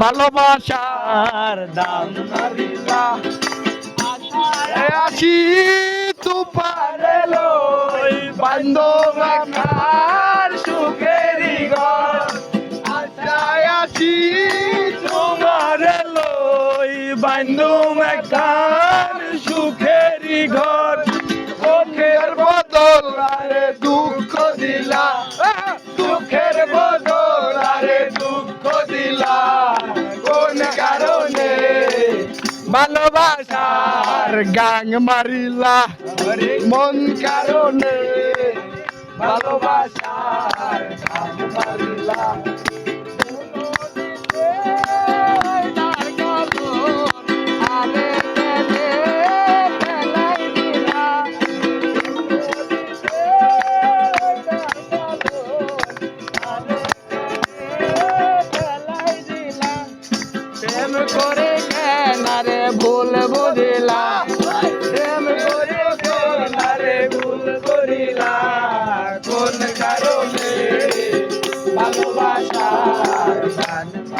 ভালোবাসার দাম আসি তুপারে লই বান্ধব সুখেরি ঘর। আছি তোমার লই বান্ধব আকার সুখেরি ঘর। সুখের বদল দুঃখ দিলা। ভালোবাসার গাং মারিলা মন কারণে ভালোবাসার গাং মারিলা। করে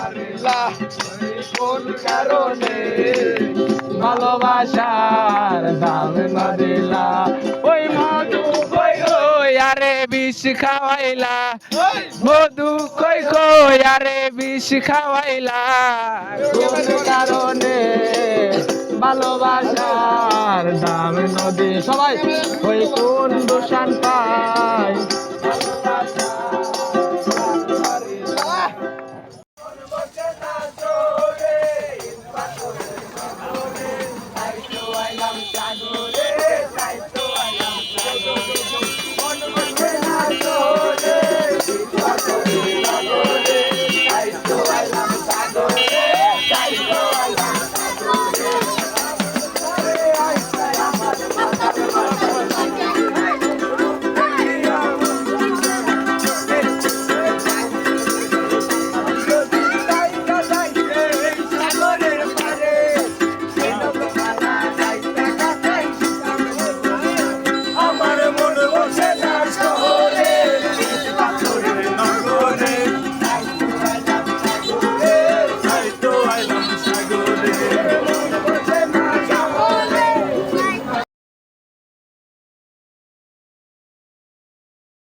মারিলা কোন কারণে? ভালোবাসার দাম মারিলা ওই মধু কই আরে বিষ খাওয়াইলা। মধু কই কই আরে বিষ খাওয়াইলা। কোন কারণে? ভালোবাসার দাম নদী। সবাই ওই কোন দোষান পায়?